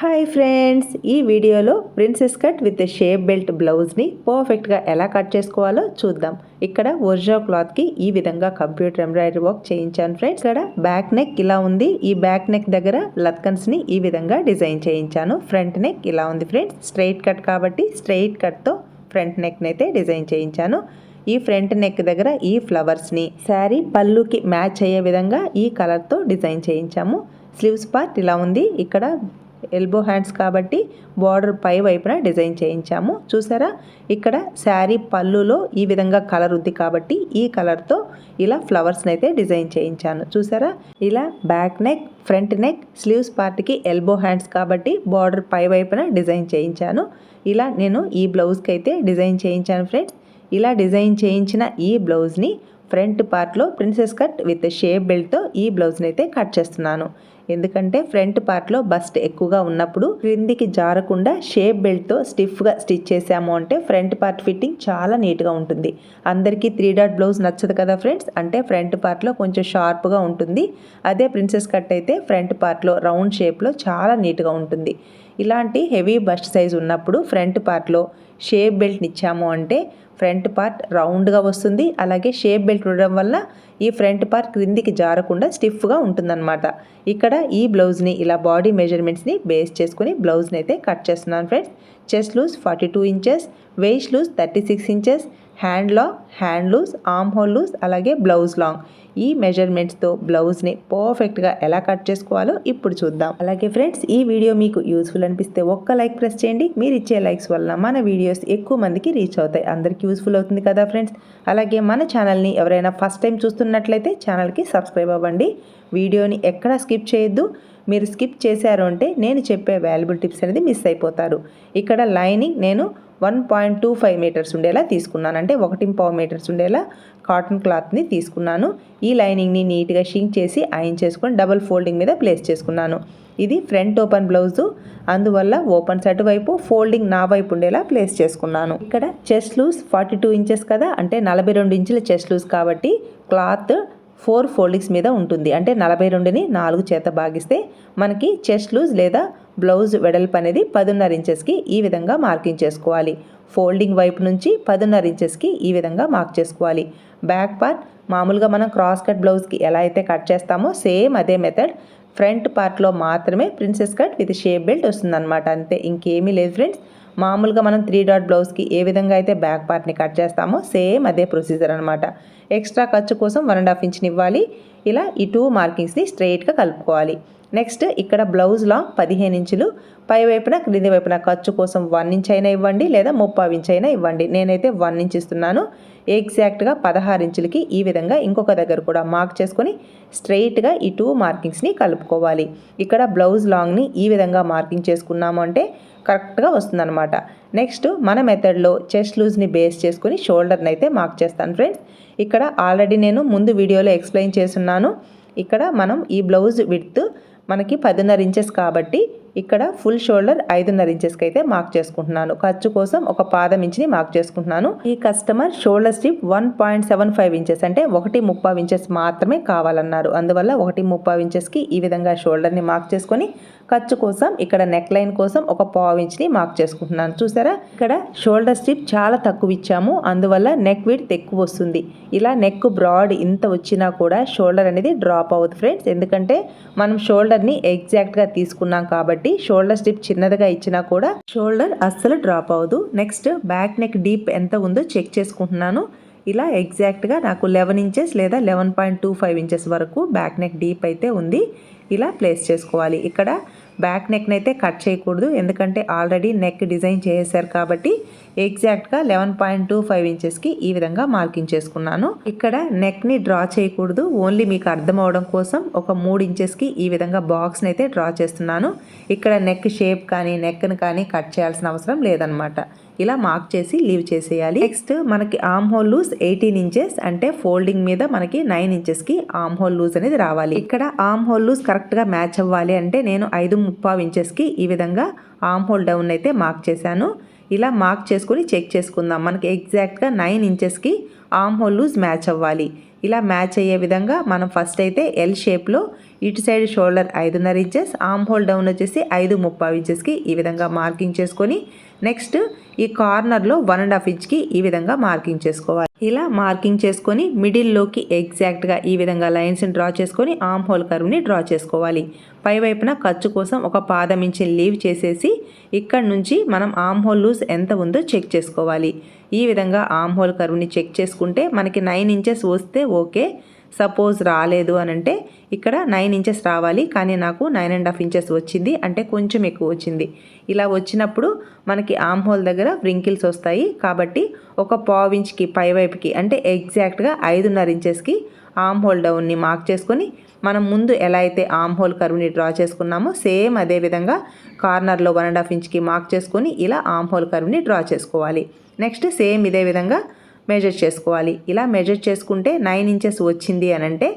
Hi friends ఈ వీడియోలో princess cut with shape belt బ్లౌజ్ని పర్ఫెక్ట్గా ఎలా కట్ చేసుకోవాలో చూద్దాం. ఇక్కడ ఒరిజినల్ క్లాత్కి ఈ విధంగా కంప్యూటర్ ఎంబ్రాయిడరీ వర్క్ చేయించాను ఫ్రెండ్స్. ఇక్కడ బ్యాక్ నెక్ ఇలా ఉంది. ఈ బ్యాక్ నెక్ దగ్గర లత్కన్స్ని ఈ విధంగా డిజైన్ చేయించాను. ఫ్రంట్ నెక్ ఇలా ఉంది ఫ్రెండ్స్. స్ట్రైట్ కట్ కాబట్టి స్ట్రైట్ కట్తో ఫ్రంట్ నెక్ని అయితే డిజైన్ చేయించాను. ఈ ఫ్రంట్ నెక్ దగ్గర ఈ ఫ్లవర్స్ని శారీ పళ్ళుకి మ్యాచ్ అయ్యే విధంగా ఈ కలర్తో డిజైన్ చేయించాము. స్లీవ్స్ పార్ట్ ఇలా ఉంది. ఇక్కడ ఎల్బో హ్యాండ్స్ కాబట్టి బార్డర్ పై వైపున డిజైన్ చేయించాము. చూసారా? ఇక్కడ శారీ పళ్ళులో ఈ విధంగా కలర్ ఉంది కాబట్టి ఈ కలర్తో ఇలా ఫ్లవర్స్ని అయితే డిజైన్ చేయించాను. చూసారా? ఇలా back neck front neck sleeves పార్ట్కి ఎల్బో హ్యాండ్స్ కాబట్టి బార్డర్ పై వైపున డిజైన్ చేయించాను. ఇలా నేను ఈ బ్లౌజ్కి అయితే డిజైన్ చేయించాను ఫ్రెండ్స్ ఇలా డిజైన్ చేయించిన ఈ బ్లౌజ్ని ఫ్రంట్ పార్ట్లో ప్రిన్సెస్ కట్ విత్ షేప్ బెల్ట్తో ఈ బ్లౌజ్ని అయితే కట్ చేస్తున్నాను. ఎందుకంటే ఫ్రంట్ పార్ట్లో బస్ట్ ఎక్కువగా ఉన్నప్పుడు క్రిందికి జారకుండా షేప్ బెల్ట్తో స్టిఫ్గా స్టిచ్ చేసాము అంటే ఫ్రంట్ పార్ట్ ఫిట్టింగ్ చాలా నీట్గా ఉంటుంది. అందరికీ త్రీ డాట్ బ్లౌజ్ నచ్చదు కదా ఫ్రెండ్స్? అంటే ఫ్రంట్ పార్ట్లో కొంచెం షార్ప్గా ఉంటుంది. అదే ప్రిన్సెస్ కట్ అయితే ఫ్రంట్ పార్ట్లో రౌండ్ షేప్లో చాలా నీట్గా ఉంటుంది. ఇలాంటి హెవీ బస్ట్ సైజ్ ఉన్నప్పుడు ఫ్రంట్ పార్ట్లో షేప్ బెల్ట్ని ఇచ్చాము అంటే ఫ్రంట్ పార్ట్ రౌండ్గా వస్తుంది. అలాగే షేప్ బెల్ట్ ఉండడం వల్ల ఈ ఫ్రంట్ పార్ట్ క్రిందికి జారకుండా స్టిఫ్గా ఉంటుందన్నమాట. ఇక్కడ ఈ బ్లౌజ్ని ఇలా బాడీ మెజర్మెంట్స్ని బేస్ చేసుకుని బ్లౌజ్ని అయితే కట్ చేస్తున్నాను friends. Chest loose forty two inches waist loose thirty six inches hand long hand loose arm hole loose అలాగే బ్లౌజ్ లాంగ్. ఈ మెజర్మెంట్స్తో బ్లౌజ్ని పర్ఫెక్ట్గా ఎలా కట్ చేసుకోవాలో ఇప్పుడు చూద్దాం. అలాగే ఫ్రెండ్స్ ఈ వీడియో మీకు యూస్ఫుల్ అనిపిస్తే ఒక్క లైక్ ప్రెస్ చేయండి. మీరు ఇచ్చే లైక్స్ వల్ల మన వీడియోస్ ఎక్కువ మందికి రీచ్ అవుతాయి. అందరికీ యూస్ఫుల్ అవుతుంది కదా ఫ్రెండ్స్? అలాగే మన ఛానల్ని ఎవరైనా ఫస్ట్ టైం చూస్తున్నట్లయితే ఛానల్కి సబ్స్క్రైబ్ అవ్వండి. వీడియోని ఎక్కడా స్కిప్ చేయొద్దు. మీరు స్కిప్ చేశారు అంటే నేను చెప్పే వాల్యుబుల్ టిప్స్ అనేది మిస్ అయిపోతారు. ఇక్కడ లైనింగ్ నేను one point two five metres ఉండేలా తీసుకున్నాను. అంటే ఒకటి పావు మీటర్స్ ఉండేలా కాటన్ క్లాత్ని తీసుకున్నాను. ఈ లైనింగ్ని నీట్గా షింక్ చేసి ఐన్ చేసుకొని డబుల్ ఫోల్డింగ్ మీద ప్లేస్ చేసుకున్నాను. ఇది ఫ్రంట్ ఓపెన్ బ్లౌజు అందువల్ల ఓపెన్ సైడ్ వైపు ఫోల్డింగ్ నా వైపు ఉండేలా ప్లేస్ చేసుకున్నాను. ఇక్కడ chest loose forty two inches కదా అంటే నలభై రెండు ఇంచుల చెస్ట్ లూస్ కాబట్టి క్లాత్ ఫోర్ ఫోల్డింగ్స్ మీద ఉంటుంది. అంటే నలభై రెండుని నాలుగు చేత భాగిస్తే మనకి చెస్ట్ లూజ్ లేదా బ్లౌజ్ వెడల్పు అనేది పదున్నర ఇంచెస్కి ఈ విధంగా మార్కింగ్ చేసుకోవాలి. ఫోల్డింగ్ వైపు నుంచి పదున్నర ఇంచెస్కి ఈ విధంగా మార్క్ చేసుకోవాలి. బ్యాక్ పార్ట్ మామూలుగా మనం క్రాస్ కట్ బ్లౌజ్కి ఎలా అయితే కట్ చేస్తామో సేమ్ అదే మెథడ్. ఫ్రంట్ పార్ట్లో మాత్రమే princess cut with shape belt వస్తుందన్నమాట. అంతే ఇంకేమీ లేదు ఫ్రెండ్స్. మామూలుగా మనం త్రీ డాట్ బ్లౌజ్కి ఏ విధంగా అయితే బ్యాక్ పార్ట్ని కట్ చేస్తామో సేమ్ అదే ప్రొసీజర్ అనమాట ఎక్స్ట్రా ఖర్చు కోసం వన్ అండ్ హాఫ్ ఇంచ్ని ఇవ్వాలి. ఇలా ఈ టూ మార్కింగ్స్ని స్ట్రైట్గా కలుపుకోవాలి. నెక్స్ట్ ఇక్కడ బ్లౌజ్ లాంగ్ పదిహేను ఇంచులు. పై వైపున క్రింది వైపున ఖర్చు కోసం వన్ ఇంచ్ అయినా ఇవ్వండి లేదా ముప్పావు ఇంచ్ అయినా ఇవ్వండి. నేనైతే వన్ ఇంచ్ ఇస్తున్నాను. ఎగ్జాక్ట్గా పదహారు ఇంచులకి ఈ విధంగా ఇంకొక దగ్గర కూడా మార్క్ చేసుకొని స్ట్రైట్గా ఈ టూ మార్కింగ్స్ని కలుపుకోవాలి. ఇక్కడ బ్లౌజ్ లాంగ్ని ఈ విధంగా మార్కింగ్ చేసుకున్నాము అంటే కరెక్ట్గా వస్తుందన్నమాట. నెక్స్ట్ మన మెథడ్లో చెస్ట్ లూజ్ని బేస్ చేసుకుని షోల్డర్ని అయితే మార్క్ చేస్తాను ఫ్రెండ్స్. ఇక్కడ ఆల్రెడీ నేను ముందు వీడియోలో ఎక్స్ప్లెయిన్ చేస్తున్నాను. ఇక్కడ మనం ఈ బ్లౌజ్ విడ్త్ మనకి పదిన్నర ఇంచెస్ కాబట్టి ఇక్కడ ఫుల్ షోల్డర్ ఐదున్నర ఇంచెస్కి అయితే మార్క్ చేసుకుంటున్నాను. ఖర్చు కోసం ఒక పాదం ఇంచుని మార్క్ చేసుకుంటున్నాను. ఈ customer shoulder strip one point seven five inches అంటే ఒకటి ముప్పై ఇంచెస్ మాత్రమే కావాలన్నారు. అందువల్ల ఒకటి ముప్పై ఇంచెస్కి ఈ విధంగా షోల్డర్ని మార్క్ చేసుకొని ఖర్చు కోసం ఇక్కడ నెక్ లైన్ కోసం ఒక పావు ఇంచ్ని మార్క్ చేసుకుంటున్నాను. చూసారా? ఇక్కడ షోల్డర్ స్ట్రిప్ చాలా తక్కువ ఇచ్చాము అందువల్ల నెక్ విడ్త్ ఎక్కువ వస్తుంది ఇలా నెక్ బ్రాడ్ ఇంత వచ్చినా కూడా షోల్డర్ అనేది డ్రాప్ అవ్వదు ఫ్రెండ్స్. ఎందుకంటే మనం షోల్డర్ని ఎగ్జాక్ట్గా తీసుకున్నాం కాబట్టి షోల్డర్ స్ట్రిప్ చిన్నదిగా ఇచ్చినా కూడా షోల్డర్ అస్సలు డ్రాప్ అవ్వదు. నెక్స్ట్ బ్యాక్ నెక్ డీప్ ఎంత ఉందో చెక్ చేసుకుంటున్నాను. ఇలా ఎగ్జాక్ట్గా నాకు లెవెన్ ఇంచెస్ లేదా eleven point two five inches వరకు బ్యాక్ నెక్ డీప్ అయితే ఉంది. ఇలా ప్లేస్ చేసుకోవాలి. ఇక్కడ బ్యాక్ నెక్ని అయితే కట్ చేయకూడదు. ఎందుకంటే ఆల్రెడీ నెక్ డిజైన్ చేసేసారు కాబట్టి ఎగ్జాక్ట్గా లెవెన్ పాయింట్ టూ ఫైవ్ ఇంచెస్కి ఈ విధంగా మార్కింగ్ చేసుకున్నాను. ఇక్కడ నెక్ని డ్రా చేయకూడదు. ఓన్లీ మీకు అర్థం అవడం కోసం ఒక మూడు ఇంచెస్కి ఈ విధంగా బాక్స్ని అయితే డ్రా చేస్తున్నాను. ఇక్కడ నెక్ షేప్ కానీ నెక్ని కానీ కట్ చేయాల్సిన అవసరం లేదనమాట ఇలా మార్క్ చేసి లీవ్ చేసేయాలి. నెక్స్ట్ మనకి arm hole loose eighteen inches అంటే ఫోల్డింగ్ మీద మనకి నైన్ ఇంచెస్కి ఆమ్ హోల్ లూజ్ అనేది రావాలి. ఇక్కడ ఆమ్ హోల్ లూజ్ కరెక్ట్గా మ్యాచ్ అవ్వాలి అంటే నేను ఐదు ముప్పావు ఇంచెస్కి ఈ విధంగా ఆమ్ హోల్ డౌన్ అయితే మార్క్ చేశాను. ఇలా మార్క్ చేసుకుని చెక్ చేసుకుందాం. మనకి ఎగ్జాక్ట్గా నైన్ ఇంచెస్కి ఆమ్ హోల్ లూజ్ మ్యాచ్ అవ్వాలి. ఇలా మ్యాచ్ అయ్యే విధంగా మనం ఫస్ట్ అయితే ఎల్ షేప్లో ఇటు సైడ్ షోల్డర్ ఐదున్నర ఇంచెస్ ఆమ్ హోల్ డౌన్ వచ్చేసి ఐదు ముప్పావు ఇంచెస్కి ఈ విధంగా మార్కింగ్ చేసుకొని నెక్స్ట్ ఈ కార్నర్లో వన్ అండ్ హాఫ్ ఇంచ్కి ఈ విధంగా మార్కింగ్ చేసుకోవాలి. ఇలా మార్కింగ్ చేసుకొని మిడిల్లోకి ఎగ్జాక్ట్గా ఈ విధంగా లైన్స్ని డ్రా చేసుకొని ఆమ్ హోల్ కర్వ్ని డ్రా చేసుకోవాలి. పై వైపున ఖర్చు కోసం ఒక పాదం ఇంచి లీవ్ చేసేసి ఇక్కడ నుంచి మనం ఆమ్ హోల్ లూజ్ ఎంత ఉందో చెక్ చేసుకోవాలి. ఈ విధంగా ఆమ్ హోల్ కర్వ్ని చెక్ చేసుకుంటే మనకి నైన్ ఇంచెస్ వస్తే ఓకే సపోజ్ రాలేదు అని అంటే ఇక్కడ నైన్ ఇంచెస్ రావాలి కానీ నాకు నైన్ అండ్ హాఫ్ ఇంచెస్ వచ్చింది అంటే కొంచెం ఎక్కువ వచ్చింది. ఇలా వచ్చినప్పుడు మనకి ఆమ్ హోల్ దగ్గర వ్రింకిల్స్ వస్తాయి. కాబట్టి ఒక పావు ఇంచ్కి పైవైపుకి అంటే ఎగ్జాక్ట్గా ఐదున్నర ఇంచెస్కి ఆమ్ హోల్ డౌన్ని మార్క్ చేసుకొని మనం ముందు ఎలా అయితే ఆమ్ హోల్ కర్వ్ని డ్రా చేసుకున్నామో సేమ్ అదే విధంగా కార్నర్లో వన్ అండ్ హాఫ్ ఇంచ్కి మార్క్ చేసుకొని ఇలా ఆమ్ హోల్ కర్వ్ని డ్రా చేసుకోవాలి. నెక్స్ట్ సేమ్ ఇదే విధంగా మెజర్ చేసుకోవాలి. ఇలా మెజర్ చేసుకుంటే నైన్ ఇంచెస్ వచ్చింది అని అంటే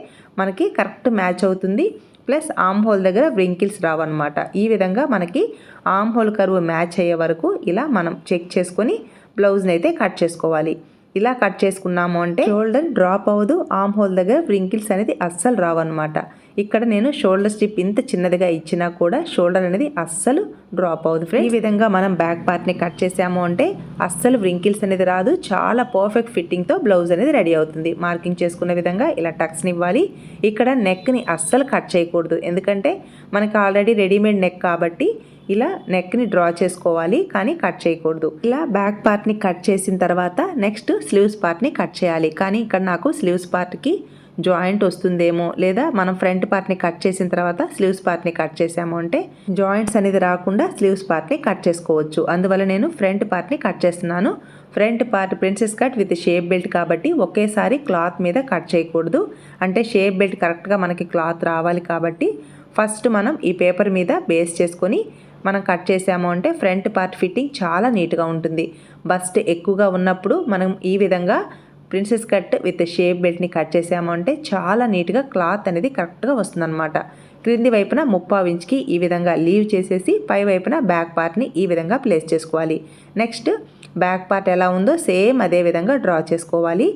మనకి కరెక్ట్ మ్యాచ్ అవుతుంది. ప్లస్ ఆమ్ హోల్ దగ్గర వ్రింకిల్స్ రావన్నమాట. ఈ విధంగా మనకి ఆమ్ హోల్ కరువు మ్యాచ్ అయ్యే వరకు ఇలా మనం చెక్ చేసుకొని బ్లౌజ్ని అయితే కట్ చేసుకోవాలి. ఇలా కట్ చేసుకున్నాము అంటే షోల్డర్ డ్రాప్ అవ్వదు. ఆమ్ హోల్ దగ్గర వ్రింకిల్స్ అనేది అస్సలు రావన్నమాట. ఇక్కడ నేను షోల్డర్ స్టిప్ ఇంత చిన్నదిగా ఇచ్చినా కూడా షోల్డర్ అనేది అస్సలు డ్రాప్ అవ్వదు ఫ్రెండ్ ఈ విధంగా మనం బ్యాక్ పార్ట్ని కట్ చేసాము అంటే అస్సలు వ్రింకిల్స్ అనేది రాదు. చాలా పర్ఫెక్ట్ ఫిట్టింగ్తో బ్లౌజ్ అనేది రెడీ అవుతుంది. మార్కింగ్ చేసుకున్న విధంగా ఇలా టక్స్ని ఇవ్వాలి. ఇక్కడ నెక్ని అస్సలు కట్ చేయకూడదు. ఎందుకంటే మనకి ఆల్రెడీ రెడీమేడ్ నెక్ కాబట్టి ఇలా నెక్ని డ్రా చేసుకోవాలి కానీ కట్ చేయకూడదు. ఇలా బ్యాక్ పార్ట్ని కట్ చేసిన తర్వాత నెక్స్ట్ స్లీవ్స్ పార్ట్ని కట్ చేయాలి. కానీ ఇక్కడ నాకు స్లీవ్స్ పార్ట్కి జాయింట్ వస్తుందేమో లేదా మనం ఫ్రంట్ పార్ట్ని కట్ చేసిన తర్వాత స్లీవ్స్ పార్ట్ని కట్ చేసాము అంటే జాయింట్స్ అనేది రాకుండా స్లీవ్స్ పార్ట్ని కట్ చేసుకోవచ్చు. అందువల్ల నేను ఫ్రంట్ పార్ట్ని కట్ చేస్తున్నాను. Front part princess cut with shape belt కాబట్టి ఒకేసారి క్లాత్ మీద కట్ చేయకూడదు. అంటే షేప్ బెల్ట్ కరెక్ట్గా మనకి క్లాత్ రావాలి కాబట్టి ఫస్ట్ మనం ఈ పేపర్ మీద బేస్ చేసుకొని మనం కట్ చేసాము అంటే ఫ్రంట్ పార్ట్ ఫిట్టింగ్ చాలా నీట్గా ఉంటుంది. బస్ట్ ఎక్కువగా ఉన్నప్పుడు మనం ఈ విధంగా ప్రిన్సెస్ కట్ విత్ షేప్ బెల్ట్ని కట్ చేసాము అంటే చాలా నీట్గా క్లాత్ అనేది కరెక్ట్గా వస్తుందన్నమాట. క్రింది వైపున ముప్పావు ఇంచ్కి ఈ విధంగా లీవ్ చేసేసి పై వైపున బ్యాక్ పార్ట్ని ఈ విధంగా ప్లేస్ చేసుకోవాలి. నెక్స్ట్ బ్యాక్ పార్ట్ ఎలా ఉందో సేమ్ అదే విధంగా డ్రా చేసుకోవాలి.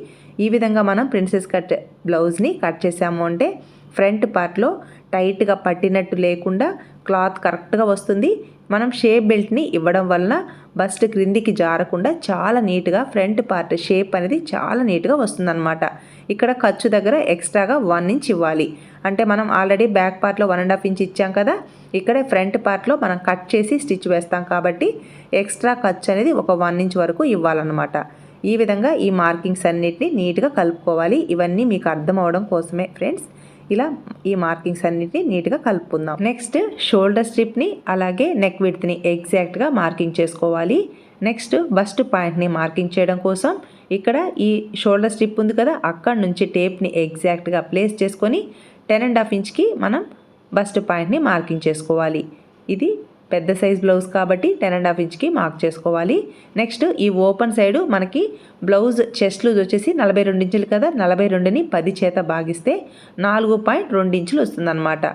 ఈ విధంగా మనం ప్రిన్సెస్ కట్ బ్లౌజ్ని కట్ చేసాము అంటే ఫ్రంట్ పార్ట్లో టైట్గా పట్టినట్టు లేకుండా క్లాత్ కరెక్ట్గా వస్తుంది. మనం షేప్ బెల్ట్ని ఇవ్వడం వలన బస్ట్ క్రిందికి జారకుండా చాలా నీట్గా ఫ్రంట్ పార్ట్ షేప్ అనేది చాలా నీట్గా వస్తుందన్నమాట. ఇక్కడ ఖర్చు దగ్గర ఎక్స్ట్రాగా వన్ ఇంచ్ ఇవ్వాలి. అంటే మనం ఆల్రెడీ బ్యాక్ పార్ట్లో వన్ అండ్ హాఫ్ ఇంచ్ ఇచ్చాం కదా ఇక్కడ ఫ్రంట్ పార్ట్లో మనం కట్ చేసి స్టిచ్ వేస్తాం కాబట్టి ఎక్స్ట్రా ఖర్చు అనేది ఒక వన్ ఇంచ్ వరకు ఇవ్వాలన్నమాట. ఈ విధంగా ఈ మార్కింగ్స్ అన్నిటిని నీట్గా కలుపుకోవాలి. ఇవన్నీ మీకు అర్థం అవడం కోసమే ఫ్రెండ్స్ ఇలా ఈ మార్కింగ్స్ అన్నిటిని నీట్గా కలుపుకుందాం. నెక్స్ట్ షోల్డర్ స్ట్రిప్ని అలాగే నెక్ విడ్త్ని ఎగ్జాక్ట్గా మార్కింగ్ చేసుకోవాలి. నెక్స్ట్ బస్ట్ పాయింట్ని మార్కింగ్ చేయడం కోసం ఇక్కడ ఈ షోల్డర్ స్ట్రిప్ ఉంది కదా అక్కడ నుంచి టేప్ని ఎగ్జాక్ట్గా ప్లేస్ చేసుకొని టెన్ అండ్ హాఫ్ ఇంచ్కి మనం బస్ట్ పాయింట్ని మార్కింగ్ చేసుకోవాలి. ఇది పెద్ద సైజ్ బ్లౌజ్ కాబట్టి టెన్ అండ్ హాఫ్ ఇంచ్కి మార్క్ చేసుకోవాలి. నెక్స్ట్ ఈ ఓపెన్ సైడు మనకి బ్లౌజ్ చెస్ట్ లూజ్ వచ్చేసి నలభై రెండు ఇంచులు కదా నలభై రెండుని పది చేత భాగిస్తే నాలుగు పాయింట్ రెండు ఇంచులు వస్తుందన్నమాట.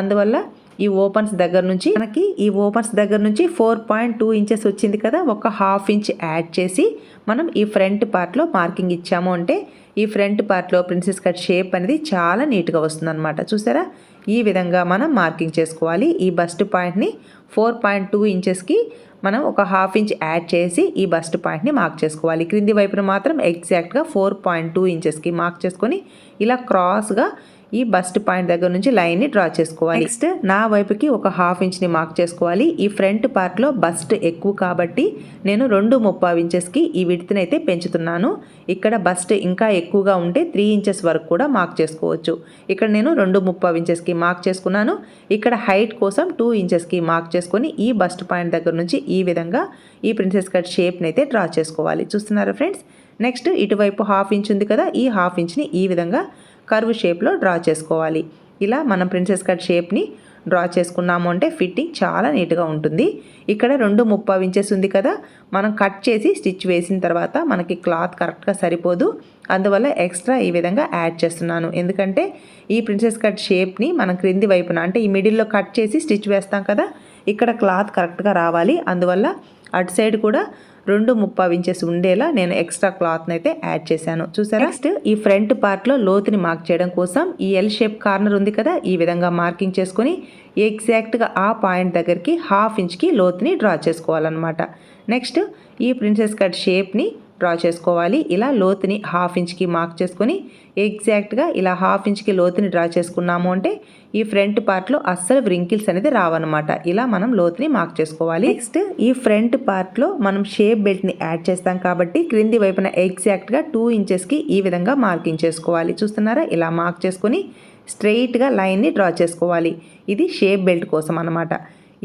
అందువల్ల ఈ ఓపెన్స్ దగ్గర నుంచి మనకి ఈ ఓపెన్స్ దగ్గర నుంచి ఫోర్ పాయింట్ టూ ఇంచెస్ వచ్చింది కదా ఒక హాఫ్ ఇంచ్ యాడ్ చేసి మనం ఈ ఫ్రంట్ పార్ట్లో మార్కింగ్ ఇచ్చాము అంటే ఈ ఫ్రంట్ పార్ట్లో ప్రిన్సెస్ కట్ షేప్ అనేది చాలా నీట్గా వస్తుందన్నమాట. చూసారా? ఈ విధంగా మనం మార్కింగ్ చేసుకోవాలి. ఈ బస్ట్ పాయింట్ని ఫోర్ పాయింట్ టూ ఇంచెస్కి మనం ఒక హాఫ్ ఇంచ్ యాడ్ చేసి ఈ బస్ట్ పాయింట్ని మార్క్ చేసుకోవాలి. క్రింది వైపున మాత్రం ఎగ్జాక్ట్గా ఫోర్ పాయింట్ టూ ఇంచెస్కి మార్క్ చేసుకొని ఇలా క్రాస్గా ఈ బస్ట్ పాయింట్ దగ్గర నుంచి లైన్ని డ్రా చేసుకోవాలి. నెక్స్ట్ నా వైపుకి ఒక హాఫ్ ఇంచ్ని మార్క్ చేసుకోవాలి. ఈ ఫ్రంట్ పార్ట్లో బస్ట్ ఎక్కువ కాబట్టి నేను రెండు ముప్పావు ఇంచెస్కి ఈ విడ్త్ని అయితే పెంచుతున్నాను. ఇక్కడ బస్ట్ ఇంకా ఎక్కువగా ఉంటే త్రీ ఇంచెస్ వరకు కూడా మార్క్ చేసుకోవచ్చు. ఇక్కడ నేను రెండు ముప్పావు ఇంచెస్కి మార్క్ చేసుకున్నాను. ఇక్కడ హైట్ కోసం టూ ఇంచెస్కి మార్క్ చేసుకొని ఈ బస్ట్ పాయింట్ దగ్గర నుంచి ఈ విధంగా ఈ ప్రిన్సెస్ కట్ షేప్ని అయితే డ్రా చేసుకోవాలి. చూస్తున్నారా ఫ్రెండ్స్ నెక్స్ట్ ఇటువైపు హాఫ్ ఇంచ్ ఉంది కదా ఈ హాఫ్ ఇంచ్ని ఈ విధంగా కర్వ్ షేప్లో డ్రా చేసుకోవాలి. ఇలా మనం ప్రిన్సెస్ కట్ షేప్ని డ్రా చేసుకున్నాము అంటే ఫిట్టింగ్ చాలా నీట్గా ఉంటుంది. ఇక్కడ రెండు ముప్పై ఇంచెస్ ఉంది కదా మనం కట్ చేసి స్టిచ్ వేసిన తర్వాత మనకి క్లాత్ కరెక్ట్గా సరిపోదు. అందువల్ల ఎక్స్ట్రా ఈ విధంగా యాడ్ చేస్తున్నాను. ఎందుకంటే ఈ ప్రిన్సెస్ కట్ షేప్ని మనం క్రింది వైపున అంటే ఈ మిడిల్లో కట్ చేసి స్టిచ్ వేస్తాం కదా ఇక్కడ క్లాత్ కరెక్ట్గా రావాలి. అందువల్ల అటు సైడ్ కూడా రెండు ముప్పావు ఇంచెస్ ఉండేలా నేను ఎక్స్ట్రా క్లాత్ని అయితే యాడ్ చేశాను. చూసారా? నెక్స్ట్ ఈ ఫ్రంట్ పార్ట్లో లోతుని మార్క్ చేయడం కోసం ఈ ఎల్ షేప్ కార్నర్ ఉంది కదా ఈ విధంగా మార్కింగ్ చేసుకొని ఎగ్జాక్ట్గా ఆ పాయింట్ దగ్గరికి హాఫ్ ఇంచ్కి లోతుని డ్రా చేసుకోవాలన్నమాట. నెక్స్ట్ ఈ ప్రిన్సెస్ కట్ షేప్ని డ్రా చేసుకోవాలి. ఇలా లోతుని హాఫ్ ఇంచ్కి మార్క్ చేసుకొని ఎగ్జాక్ట్గా ఇలా హాఫ్ ఇంచ్కి లోతుని డ్రా చేసుకున్నాము అంటే ఈ ఫ్రంట్ పార్ట్లో అస్సలు వ్రింకిల్స్ అనేది రావన్నమాట. ఇలా మనం లోతుని మార్క్ చేసుకోవాలి. నెక్స్ట్ ఈ ఫ్రంట్ పార్ట్లో మనం షేప్ బెల్ట్ని యాడ్ చేస్తాం కాబట్టి క్రింది వైపున ఎగ్జాక్ట్గా టూ ఇంచెస్కి ఈ విధంగా మార్కింగ్ చేసుకోవాలి. చూస్తున్నారా? ఇలా మార్క్ చేసుకొని స్ట్రెయిట్గా లైన్ని డ్రా చేసుకోవాలి. ఇది షేప్ బెల్ట్ కోసం అనమాట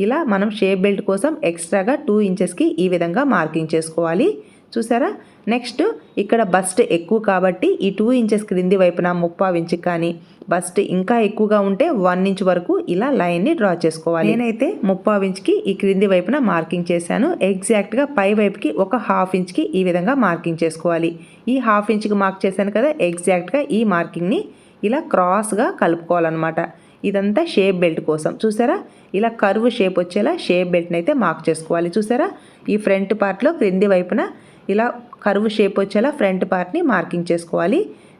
ఇలా మనం షేప్ బెల్ట్ కోసం ఎక్స్ట్రాగా టూ ఇంచెస్కి ఈ విధంగా మార్కింగ్ చేసుకోవాలి. చూసారా? నెక్స్ట్ ఇక్కడ బస్ట్ ఎక్కువ కాబట్టి ఈ టూ ఇంచెస్ క్రింది వైపున ముప్పావు ఇంచు కానీ బస్ట్ ఇంకా ఎక్కువగా ఉంటే వన్ ఇంచ్ వరకు ఇలా లైన్ని డ్రా చేసుకోవాలి. నేనైతే ముప్పావు ఇంచ్కి ఈ క్రింది వైపున మార్కింగ్ చేశాను. ఎగ్జాక్ట్గా పై వైపుకి ఒక హాఫ్ ఇంచ్కి ఈ విధంగా మార్కింగ్ చేసుకోవాలి. ఈ హాఫ్ ఇంచ్కి మార్క్ చేశాను కదా ఎగ్జాక్ట్గా ఈ మార్కింగ్ని ఇలా క్రాస్గా కలుపుకోవాలన్నమాట. ఇదంతా షేప్ బెల్ట్ కోసం. చూసారా? ఇలా కరువు షేప్ వచ్చేలా షేప్ బెల్ట్ని అయితే మార్క్ చేసుకోవాలి. చూసారా? ఈ ఫ్రంట్ పార్ట్లో క్రింది వైపున ఇలా కరువు షేప్ వచ్చేలా ఫ్రంట్ పార్ట్ని మార్కింగ్ చేసుకోవాలి.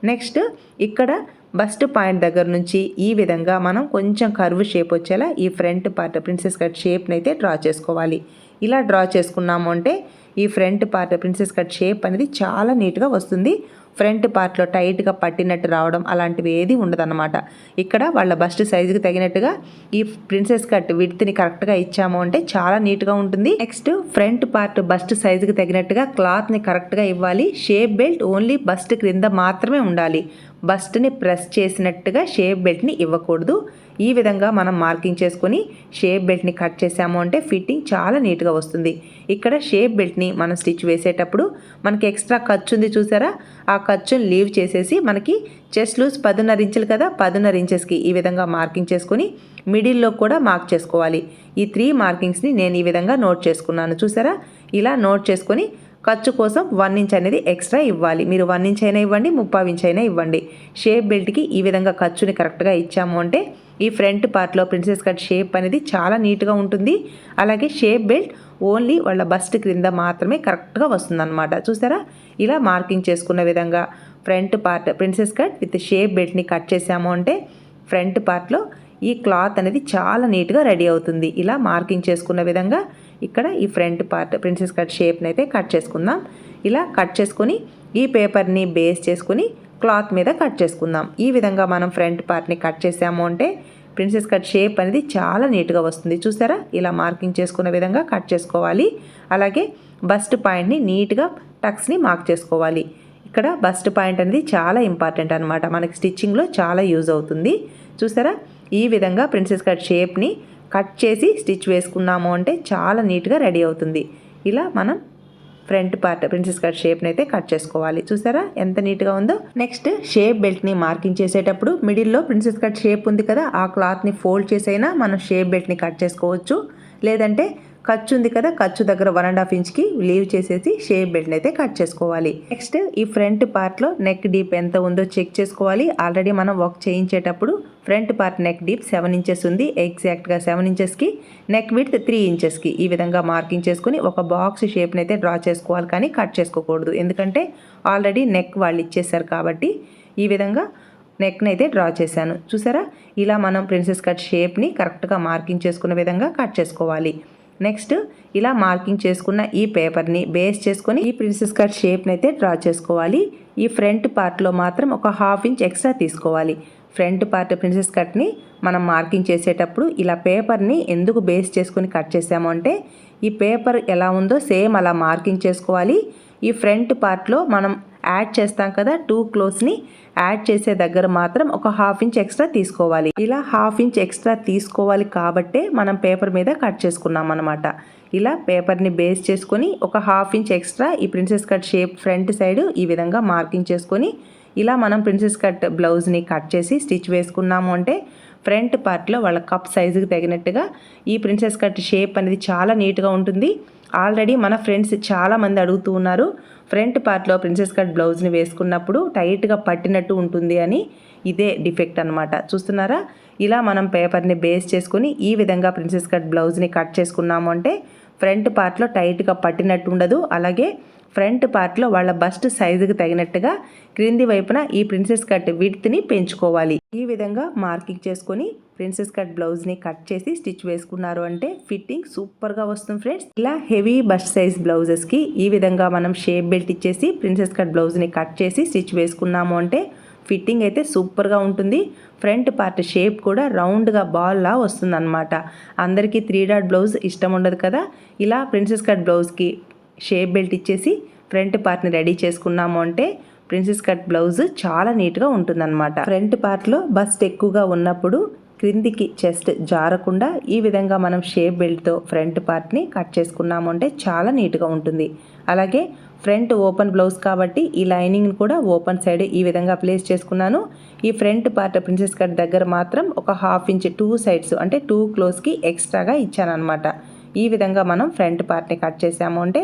నెక్స్ట్ ఇక్కడ బస్ట్ పాయింట్ దగ్గర నుంచి ఈ విధంగా మనం కొంచెం కరువు షేప్ వచ్చేలా ఈ ఫ్రంట్ పార్ట్ ప్రిన్సెస్ కట్ షేప్ని అయితే డ్రా చేసుకోవాలి. ఇలా డ్రా చేసుకున్నాము అంటే ఈ front part princess cut shape అనేది చాలా నీట్గా వస్తుంది. ఫ్రంట్ పార్ట్లో టైట్గా పట్టినట్టు రావడం అలాంటివి ఏది ఉండదన్నమాట. ఇక్కడ వాళ్ళ బస్ట్ సైజుకి తగినట్టుగా ఈ ప్రిన్సెస్ కట్ విడ్త్ని కరెక్ట్గా ఇచ్చాము అంటే చాలా నీట్గా ఉంటుంది. నెక్స్ట్ ఫ్రంట్ పార్ట్ బస్ట్ సైజుకి తగినట్టుగా క్లాత్ని కరెక్ట్గా ఇవ్వాలి. షేప్ బెల్ట్ ఓన్లీ బస్ట్ క్రింద మాత్రమే ఉండాలి. బస్ట్ని ప్రెస్ చేసినట్టుగా షేప్ బెల్ట్ని ఇవ్వకూడదు. ఈ విధంగా మనం మార్కింగ్ చేసుకొని షేప్ బెల్ట్ని కట్ చేసాము అంటే ఫిట్టింగ్ చాలా నీట్గా వస్తుంది. ఇక్కడ షేప్ బెల్ట్ని మనం స్టిచ్ వేసేటప్పుడు మనకి ఎక్స్ట్రా ఖర్చు ఉంది చూసారా? ఆ ఖర్చుని లీవ్ చేసేసి మనకి చెస్ట్ లూజ్ పదున్నర ఇంచులు కదా పదున్నర ఇంచెస్కి ఈ విధంగా మార్కింగ్ చేసుకొని మిడిల్లో కూడా మార్క్ చేసుకోవాలి. ఈ త్రీ మార్కింగ్స్ని నేను ఈ విధంగా నోట్ చేసుకున్నాను చూసారా? ఇలా నోట్ చేసుకొని ఖర్చు కోసం వన్ ఇంచ్ అనేది ఎక్స్ట్రా ఇవ్వాలి. మీరు వన్ ఇంచ్ అయినా ఇవ్వండి ముప్పై ఇంచ్ అయినా ఇవ్వండి. షేప్ బెల్ట్కి ఈ విధంగా ఖర్చుని కరెక్ట్గా ఇచ్చాము అంటే ఈ ఫ్రంట్ పార్ట్లో ప్రిన్సెస్ కట్ షేప్ అనేది చాలా నీట్గా ఉంటుంది. అలాగే షేప్ బెల్ట్ ఓన్లీ వాళ్ళ బస్ట్ క్రింద మాత్రమే కరెక్ట్గా వస్తుందన్నమాట. చూసారా? ఇలా మార్కింగ్ చేసుకున్న విధంగా front part princess cut with shape బెల్ట్ని cut చేసాము అంటే ఫ్రంట్ పార్ట్లో ఈ క్లాత్ అనేది చాలా నీట్గా రెడీ అవుతుంది. ఇలా మార్కింగ్ చేసుకున్న విధంగా ఇక్కడ ఈ ఫ్రంట్ పార్ట్ ప్రిన్సెస్ కట్ షేప్ని అయితే కట్ చేసుకుందాం. ఇలా కట్ చేసుకొని ఈ పేపర్ని బేస్ చేసుకుని క్లాత్ మీద కట్ చేసుకుందాం. ఈ విధంగా మనం ఫ్రంట్ పార్ట్ని కట్ చేసాము అంటే ప్రిన్సెస్ కట్ షేప్ అనేది చాలా నీట్గా వస్తుంది. చూసారా? ఇలా మార్కింగ్ చేసుకున్న విధంగా కట్ చేసుకోవాలి. అలాగే బస్ట్ పాయింట్ని నీట్గా టక్స్ని మార్క్ చేసుకోవాలి. ఇక్కడ బస్ట్ పాయింట్ అనేది చాలా ఇంపార్టెంట్ అనమాట మనకి స్టిచ్చింగ్లో చాలా యూజ్ అవుతుంది. చూసారా? ఈ విధంగా ప్రిన్సెస్ కట్ షేప్ని కట్ చేసి స్టిచ్ వేసుకున్నాము అంటే చాలా నీట్గా రెడీ అవుతుంది. ఇలా మనం ఫ్రంట్ పార్ట్ ప్రిన్సెస్ కట్ షేప్ని అయితే కట్ చేసుకోవాలి. చూసారా? ఎంత నీట్గా ఉందో? నెక్స్ట్ షేప్ బెల్ట్ని మార్కింగ్ చేసేటప్పుడు మిడిల్లో ప్రిన్సెస్ కట్ షేప్ ఉంది కదా ఆ క్లాత్ని ఫోల్డ్ చేసైనా మనం షేప్ బెల్ట్ని కట్ చేసుకోవచ్చు. లేదంటే ఖర్చు ఉంది కదా ఖర్చు దగ్గర వన్ అండ్ హాఫ్ ఇంచ్కి లీవ్ చేసేసి షేప్ బెల్ట్ని అయితే కట్ చేసుకోవాలి. నెక్స్ట్ ఈ ఫ్రంట్ పార్ట్లో నెక్ డీప్ ఎంత ఉందో చెక్ చేసుకోవాలి. ఆల్రెడీ మనం work చేయించేటప్పుడు front part neck deep seven inches ఉంది. ఎగ్జాక్ట్గా సెవెన్ ఇంచెస్కి నెక్ విత్ త్రీ ఇంచెస్కి ఈ విధంగా మార్కింగ్ చేసుకుని ఒక బాక్స్ షేప్ని అయితే డ్రా చేసుకోవాలి కానీ కట్ చేసుకోకూడదు. ఎందుకంటే ఆల్రెడీ నెక్ వాళ్ళు ఇచ్చేసారు కాబట్టి ఈ విధంగా నెక్ని అయితే డ్రా చేశాను. చూసారా? ఇలా మనం ప్రిన్సెస్ కట్ షేప్ని కరెక్ట్గా మార్కింగ్ చేసుకున్న విధంగా కట్ చేసుకోవాలి. నెక్స్ట్ ఇలా మార్కింగ్ చేసుకున్న ఈ పేపర్ని బేస్ చేసుకొని ఈ ప్రిన్సెస్ కట్ షేప్ని అయితే డ్రా చేసుకోవాలి. ఈ ఫ్రంట్ పార్ట్లో మాత్రం ఒక హాఫ్ ఇంచ్ ఎక్స్ట్రా తీసుకోవాలి. ఫ్రంట్ పార్ట్ ప్రిన్సెస్ కట్ని మనం మార్కింగ్ చేసేటప్పుడు ఇలా పేపర్ని ఎందుకు బేస్ చేసుకొని కట్ చేసాము అంటే ఈ పేపర్ ఎలా ఉందో సేమ్ అలా మార్కింగ్ చేసుకోవాలి. ఈ ఫ్రంట్ పార్ట్లో మనం యాడ్ చేస్తాం కదా టూ క్లోత్స్ని యాడ్ చేసే దగ్గర మాత్రం ఒక హాఫ్ ఇంచ్ ఎక్స్ట్రా తీసుకోవాలి. ఇలా హాఫ్ ఇంచ్ ఎక్స్ట్రా తీసుకోవాలి కాబట్టే మనం పేపర్ మీద కట్ చేసుకున్నాం అనమాట ఇలా పేపర్ని బేస్ చేసుకొని ఒక హాఫ్ ఇంచ్ ఎక్స్ట్రా ఈ princess cut shape front side ఈ విధంగా మార్కింగ్ చేసుకొని ఇలా మనం ప్రిన్సెస్ కట్ బ్లౌజ్ని కట్ చేసి స్టిచ్ వేసుకున్నాము అంటే ఫ్రంట్ పార్ట్లో వాళ్ళ కప్ సైజుకి తగినట్టుగా ఈ ప్రిన్సెస్ కట్ షేప్ అనేది చాలా నీట్గా ఉంటుంది. ఆల్రెడీ మన ఫ్రెండ్స్ చాలామంది అడుగుతూ ఉన్నారు. ఫ్రంట్ పార్ట్లో ప్రిన్సెస్ కట్ బ్లౌజ్ని వేసుకున్నప్పుడు టైట్గా పట్టినట్టు ఉంటుంది అని ఇదే డిఫెక్ట్ అనమాట చూస్తున్నారా? ఇలా మనం పేపర్ని బేస్ చేసుకుని ఈ విధంగా ప్రిన్సెస్ కట్ బ్లౌజ్ని కట్ చేసుకున్నాము అంటే ఫ్రంట్ పార్ట్లో టైట్గా పట్టినట్టు ఉండదు. అలాగే ఫ్రంట్ పార్ట్లో వాళ్ళ బస్ట్ సైజుకి తగినట్టుగా క్రింది వైపున ఈ ప్రిన్సెస్ కట్ విడ్త్ని పెంచుకోవాలి. ఈ విధంగా మార్కింగ్ చేసుకొని ప్రిన్సెస్ కట్ బ్లౌజ్ని కట్ చేసి స్టిచ్ వేసుకున్నారు అంటే ఫిట్టింగ్ సూపర్గా వస్తుంది ఫ్రెండ్స్. ఇలా హెవీ బస్ట్ సైజ్ బ్లౌజెస్కి ఈ విధంగా మనం షేప్ బెల్ట్ ఇచ్చేసి ప్రిన్సెస్ కట్ బ్లౌజ్ని కట్ చేసి స్టిచ్ వేసుకున్నాము అంటే ఫిట్టింగ్ అయితే సూపర్గా ఉంటుంది. ఫ్రంట్ పార్ట్ షేప్ కూడా రౌండ్గా బాల్లా వస్తుందన్నమాట. అందరికీ త్రీ డాట్ బ్లౌజ్ ఇష్టం ఉండదు కదా? ఇలా ప్రిన్సెస్ కట్ బ్లౌజ్కి షేప్ బెల్ట్ ఇచ్చేసి ఫ్రంట్ పార్ట్ని రెడీ చేసుకున్నాము అంటే ప్రిన్సెస్ కట్ బ్లౌజ్ చాలా నీట్గా ఉంటుందన్నమాట. ఫ్రంట్ పార్ట్లో బస్ట్ ఎక్కువగా ఉన్నప్పుడు క్రిందికి చెస్ట్ జారకుండా ఈ విధంగా మనం షేప్ బెల్ట్తో ఫ్రంట్ పార్ట్ని కట్ చేసుకున్నాము అంటే చాలా నీట్గా ఉంటుంది. అలాగే ఫ్రంట్ ఓపెన్ బ్లౌజ్ కాబట్టి ఈ లైనింగ్ని కూడా ఓపెన్ సైడ్ ఈ విధంగా ప్లేస్ చేసుకున్నాను. ఈ ఫ్రంట్ పార్ట్ ప్రిన్సెస్ కట్ దగ్గర మాత్రం ఒక హాఫ్ ఇంచ్ టూ సైడ్స్ అంటే టూ క్లోజ్కి ఎక్స్ట్రాగా ఇచ్చానమాట ఈ విధంగా మనం ఫ్రంట్ పార్ట్ని కట్ చేసాము అంటే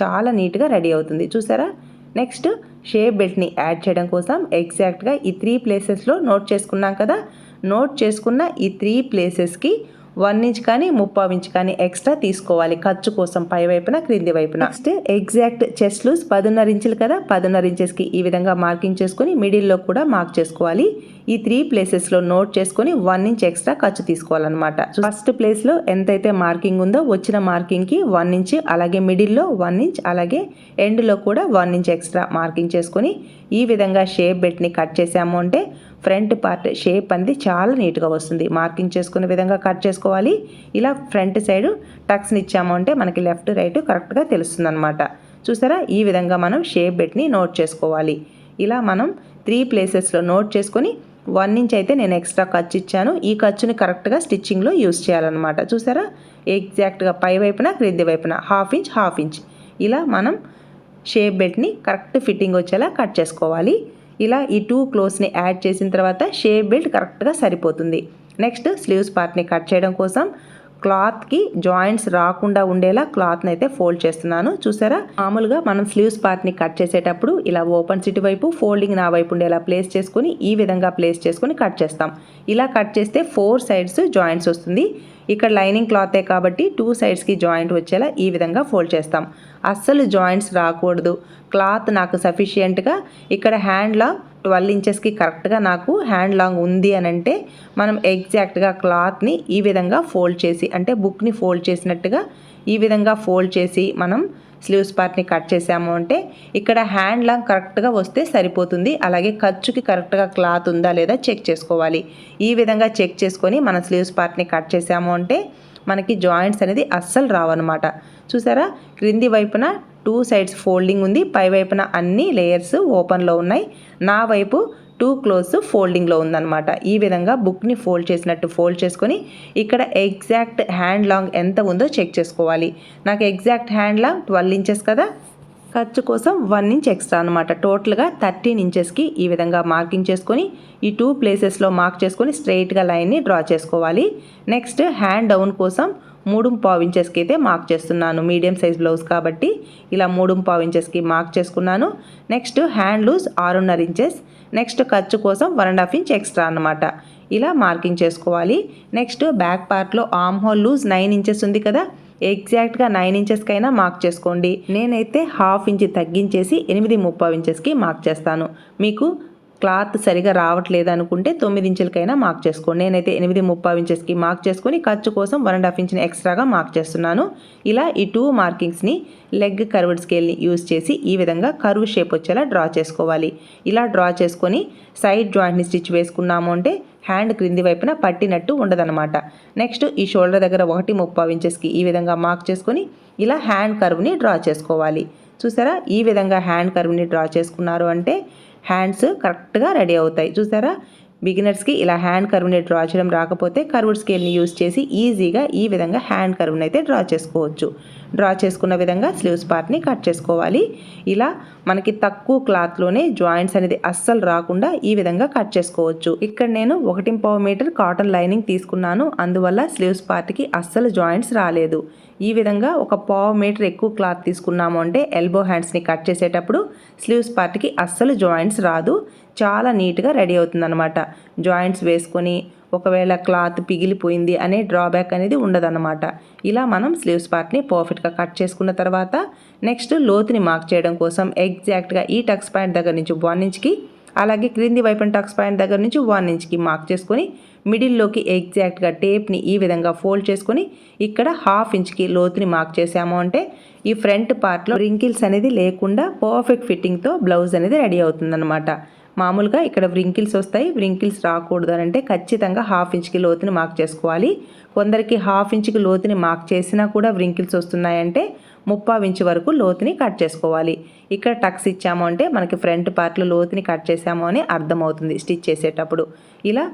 చాలా నీట్గా రెడీ అవుతుంది. చూసారా? నెక్స్ట్ షేప్ బెల్ట్ని యాడ్ చేయడం కోసం ఎగ్జాక్ట్గా ఈ త్రీ ప్లేసెస్లో నోట్ చేసుకున్నాం కదా? నోట్ చేసుకున్న ఈ త్రీ ప్లేసెస్కి వన్ ఇంచ్ కానీ ముప్పావు ఇంచ్ కానీ ఎక్స్ట్రా తీసుకోవాలి ఖర్చు కోసం పై వైపున క్రింది వైపున. నెక్స్ట్ ఎగ్జాక్ట్ చెస్ట్ లూస్ పదున్నర ఇంచులు కదా? పదున్నర ఇంచెస్కి ఈ విధంగా మార్కింగ్ చేసుకుని మిడిల్లో కూడా మార్క్ చేసుకోవాలి. ఈ త్రీ ప్లేసెస్లో నోట్ చేసుకుని వన్ ఇంచ్ ఎక్స్ట్రా ఖర్చు తీసుకోవాలన్నమాట. ఫస్ట్ ప్లేస్లో ఎంతైతే మార్కింగ్ ఉందో వచ్చిన మార్కింగ్కి వన్ ఇంచ్ అలాగే మిడిల్లో వన్ ఇంచ్ అలాగే ఎండ్లో కూడా వన్ ఇంచ్ ఎక్స్ట్రా మార్కింగ్ చేసుకొని ఈ విధంగా షేప్ బెట్ని కట్ చేసాము అంటే ఫ్రంట్ పార్ట్ షేప్ అనేది చాలా నీట్గా వస్తుంది. మార్కింగ్ చేసుకునే విధంగా కట్ చేసుకోవాలి. ఇలా ఫ్రంట్ సైడ్ టక్స్ని ఇచ్చాము అంటే మనకి లెఫ్ట్ రైట్ కరెక్ట్గా తెలుస్తుందనమాట చూసారా? ఈ విధంగా మనం షేప్ బెట్ని నోట్ చేసుకోవాలి. ఇలా మనం త్రీ ప్లేసెస్లో నోట్ చేసుకొని వన్ ఇంచ్ అయితే నేను ఎక్స్ట్రా ఖర్చు ఇచ్చాను. ఈ ఖర్చుని కరెక్ట్గా స్టిచ్చింగ్లో యూస్ చేయాలన్నమాట. చూసారా? ఎగ్జాక్ట్గా పై వైపున క్రింది వైపున హాఫ్ ఇంచ్ హాఫ్ ఇంచ్. ఇలా మనం షేప్ బెల్ట్ని కరెక్ట్ ఫిట్టింగ్ వచ్చేలా కట్ చేసుకోవాలి. ఇలా ఈ టూ క్లోత్స్ని యాడ్ చేసిన తర్వాత షేప్ బెల్ట్ కరెక్ట్గా సరిపోతుంది. నెక్స్ట్ స్లీవ్స్ పార్ట్ని కట్ చేయడం కోసం క్లాత్కి జాయింట్స్ రాకుండా ఉండేలా క్లాత్ని అయితే ఫోల్డ్ చేస్తున్నాను. చూసారా? మామూలుగా మనం స్లీవ్స్ పార్ట్ని కట్ చేసేటప్పుడు ఇలా ఓపెన్ సిటీ వైపు ఫోల్డింగ్ నా వైపు ఉండేలా ప్లేస్ చేసుకుని ఈ విధంగా ప్లేస్ చేసుకుని కట్ చేస్తాం. ఇలా కట్ చేస్తే ఫోర్ సైడ్స్ జాయింట్స్ వస్తుంది. ఇక్కడ లైనింగ్ క్లాతే కాబట్టి టూ సైడ్స్కి జాయింట్ వచ్చేలా ఈ విధంగా ఫోల్డ్ చేస్తాం. అస్సలు జాయింట్స్ రాకూడదు. క్లాత్ నాకు సఫిషియెంట్గా ఇక్కడ హ్యాండ్ లాంగ్ ట్వెల్వ్ ఇంచెస్కి కరెక్ట్గా నాకు హ్యాండ్ లాంగ్ ఉంది అని అంటే మనం ఎగ్జాక్ట్గా క్లాత్ని ఈ విధంగా ఫోల్డ్ చేసి అంటే బుక్ని ఫోల్డ్ చేసినట్టుగా ఈ విధంగా ఫోల్డ్ చేసి మనం స్లీవ్స్ పార్ట్ని కట్ చేసాము అంటే ఇక్కడ హ్యాండ్ లాంగ్ కరెక్ట్గా వస్తే సరిపోతుంది. అలాగే ఖర్చుకి కరెక్ట్గా క్లాత్ ఉందా లేదా చెక్ చేసుకోవాలి. ఈ విధంగా చెక్ చేసుకొని మన స్లీవ్స్ పార్ట్ని కట్ చేసాము అంటే మనకి జాయింట్స్ అనేది అస్సలు రావన్నమాట. చూసారా? క్రింది వైపున టూ సైడ్స్ ఫోల్డింగ్ ఉంది. పై వైపున అన్ని లేయర్స్ ఓపెన్లో ఉన్నాయి. నా వైపు టూ క్లోజ్ ఫోల్డింగ్లో ఉందన్నమాట. ఈ విధంగా బుక్ని ఫోల్డ్ చేసినట్టు ఫోల్డ్ చేసుకొని ఇక్కడ ఎగ్జాక్ట్ హ్యాండ్ లాంగ్ ఎంత ఉందో చెక్ చేసుకోవాలి. నాకు exact hand long twelve inches కదా? ఖర్చు కోసం వన్ ఇంచ్ ఎక్స్ట్రా అనమాట టోటల్గా థర్టీన్ ఇంచెస్కి ఈ విధంగా మార్కింగ్ చేసుకొని ఈ టూ ప్లేసెస్లో మార్క్ చేసుకొని స్ట్రైట్గా లైన్ని డ్రా చేసుకోవాలి. నెక్స్ట్ హ్యాండ్ డౌన్ కోసం మూడు పావు ఇంచెస్కి అయితే మార్క్ చేస్తున్నాను. మీడియం సైజ్ బ్లౌజ్ కాబట్టి ఇలా మూడు పావు ఇంచెస్కి మార్క్ చేసుకున్నాను. నెక్స్ట్ హ్యాండ్ లూజ్ ఆరున్నర ఇంచెస్. నెక్స్ట్ ఖర్చు కోసం one and half inch extra అనమాట ఇలా మార్కింగ్ చేసుకోవాలి. నెక్స్ట్ బ్యాక్ పార్ట్లో arm hole loose nine inches ఉంది కదా. ఎగ్జాక్ట్గా నైన్ ఇంచెస్కైనా మార్క్ చేసుకోండి. నేనైతే హాఫ్ ఇంచ్ తగ్గించేసి ఎనిమిది ముప్పై ఇంచెస్కి మార్క్ చేస్తాను. మీకు క్లాత్ సరిగా రావట్లేదు అనుకుంటే తొమ్మిది ఇంచులకైనా మార్క్ చేసుకోండి. నేనైతే ఎనిమిది ముప్పై ఇంచెస్కి మార్క్ చేసుకొని ఖర్చు కోసం వన్ అండ్ హాఫ్ ఇంచ్ని ఎక్స్ట్రాగా మార్క్ చేస్తున్నాను. ఇలా ఈ టూ మార్కింగ్స్ని లెగ్ కర్వ్డ్ స్కేల్ని యూజ్ చేసి ఈ విధంగా కర్వ్ షేప్ వచ్చేలా డ్రా చేసుకోవాలి. ఇలా డ్రా చేసుకొని సైడ్ జాయింట్ని స్టిచ్ వేసుకున్నాము అంటే హ్యాండ్ క్రింది వైపున పట్టినట్టు ఉండదన్నమాట. నెక్స్ట్ ఈ షోల్డర్ దగ్గర ఒకటి ముప్పై ఇంచెస్కి ఈ విధంగా మార్క్ చేసుకొని ఇలా హ్యాండ్ కర్వ్ని డ్రా చేసుకోవాలి. చూసారా? ఈ విధంగా హ్యాండ్ కర్వ్ని డ్రా చేసుకున్నారు అంటే హ్యాండ్స్ కరెక్ట్గా రెడీ అవుతాయి. చూసారా? బిగినర్స్కి ఇలా హ్యాండ్ కర్వ్ని డ్రా చేయడం రాకపోతే కర్వ్డ్ స్కేల్ని యూస్ చేసి ఈజీగా ఈ విధంగా హ్యాండ్ కర్వ్ని అయితే డ్రా చేసుకోవచ్చు. డ్రా చేసుకున్న విధంగా స్లీవ్స్ పార్ట్ని కట్ చేసుకోవాలి. ఇలా మనకి తక్కువ క్లాత్లోనే జాయింట్స్ అనేది అస్సలు రాకుండా ఈ విధంగా కట్ చేసుకోవచ్చు. ఇక్కడ నేను ఒకటి పావు మీటర్ కాటన్ లైనింగ్ తీసుకున్నాను. అందువల్ల స్లీవ్స్ పార్ట్కి అస్సలు జాయింట్స్ రాలేదు. ఈ విధంగా ఒక పావు మీటర్ ఎక్కువ క్లాత్ తీసుకున్నాము అంటే ఎల్బో హ్యాండ్స్ని కట్ చేసేటప్పుడు స్లీవ్స్ పార్ట్కి అస్సలు జాయింట్స్ రాదు. చాలా నీట్గా రెడీ అవుతుందన్నమాట. జాయింట్స్ వేసుకొని ఒకవేళ క్లాత్ పిగిలిపోయింది అనే డ్రాబ్యాక్ అనేది ఉండదన్నమాట. ఇలా మనం స్లీవ్స్ పార్ట్ని పర్ఫెక్ట్గా కట్ చేసుకున్న తర్వాత నెక్స్ట్ లోతుని మార్క్ చేయడం కోసం ఎగ్జాక్ట్గా ఈ టక్స్ పాయింట్ దగ్గర నుంచి వన్ ఇంచ్కి అలాగే క్రింది వైపున టక్స్ పాయింట్ దగ్గర నుంచి వన్ ఇంచ్కి మార్క్ చేసుకొని మిడిల్లోకి ఎగ్జాక్ట్గా టేప్ని ఈ విధంగా ఫోల్డ్ చేసుకొని ఇక్కడ హాఫ్ ఇంచ్కి లోతుని మార్క్ చేసాము అంటే ఈ ఫ్రంట్ పార్ట్లో రింకిల్స్ అనేది లేకుండా పర్ఫెక్ట్ ఫిట్టింగ్తో బ్లౌజ్ అనేది రెడీ అవుతుందన్నమాట. మామూలుగా ఇక్కడ వ్రింకిల్స్ వస్తాయి. వ్రింకిల్స్ రాకూడదు అని అంటే ఖచ్చితంగా హాఫ్ ఇంచ్కి లోతుని మార్క్ చేసుకోవాలి. కొందరికి హాఫ్ ఇంచ్కి లోతుని మార్క్ చేసినా కూడా వ్రింకిల్స్ వస్తున్నాయంటే ముప్పావు ఇంచు వరకు లోతుని కట్ చేసుకోవాలి. ఇక్కడ టక్స్ ఇచ్చాము అంటే మనకి ఫ్రంట్ పార్ట్లో లోతుని కట్ చేసాము అని అర్థమవుతుంది స్టిచ్ చేసేటప్పుడు. ఇలా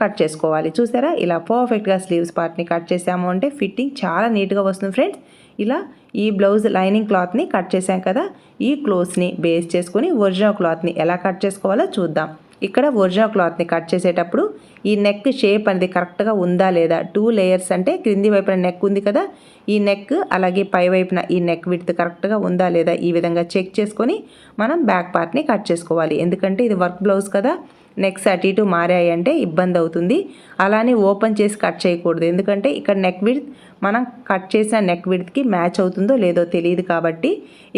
కట్ చేసుకోవాలి. చూసారా? ఇలా పర్ఫెక్ట్గా స్లీవ్స్ పార్ట్ని కట్ చేసాము అంటే ఫిట్టింగ్ చాలా నీట్గా వస్తుంది ఫ్రెండ్స్. ఇలా ఈ బ్లౌజ్ లైనింగ్ క్లాత్ని కట్ చేసాం కదా ఈ క్లోత్స్ని బేస్ చేసుకొని ఒరిజినల్ క్లాత్ని ఎలా కట్ చేసుకోవాలో చూద్దాం. ఇక్కడ ఒరిజినల్ క్లాత్ని కట్ చేసేటప్పుడు ఈ నెక్ షేప్ అనేది కరెక్ట్గా ఉందా లేదా? టూ లేయర్స్ అంటే క్రింది వైపున నెక్ ఉంది కదా ఈ నెక్ అలాగే పై వైపున ఈ నెక్ విడ్త్ కరెక్ట్గా ఉందా లేదా ఈ విధంగా చెక్ చేసుకొని మనం బ్యాక్ పార్ట్ని కట్ చేసుకోవాలి. ఎందుకంటే ఇది వర్క్ బ్లౌజ్ కదా నెక్స్ అటు ఇటు మారాయి అంటే ఇబ్బంది అవుతుంది. అలానే ఓపెన్ చేసి కట్ చేయకూడదు. ఎందుకంటే ఇక్కడ నెక్ విడ్త్ మనం కట్ చేసిన నెక్ విడ్త్కి మ్యాచ్ అవుతుందో లేదో తెలియదు కాబట్టి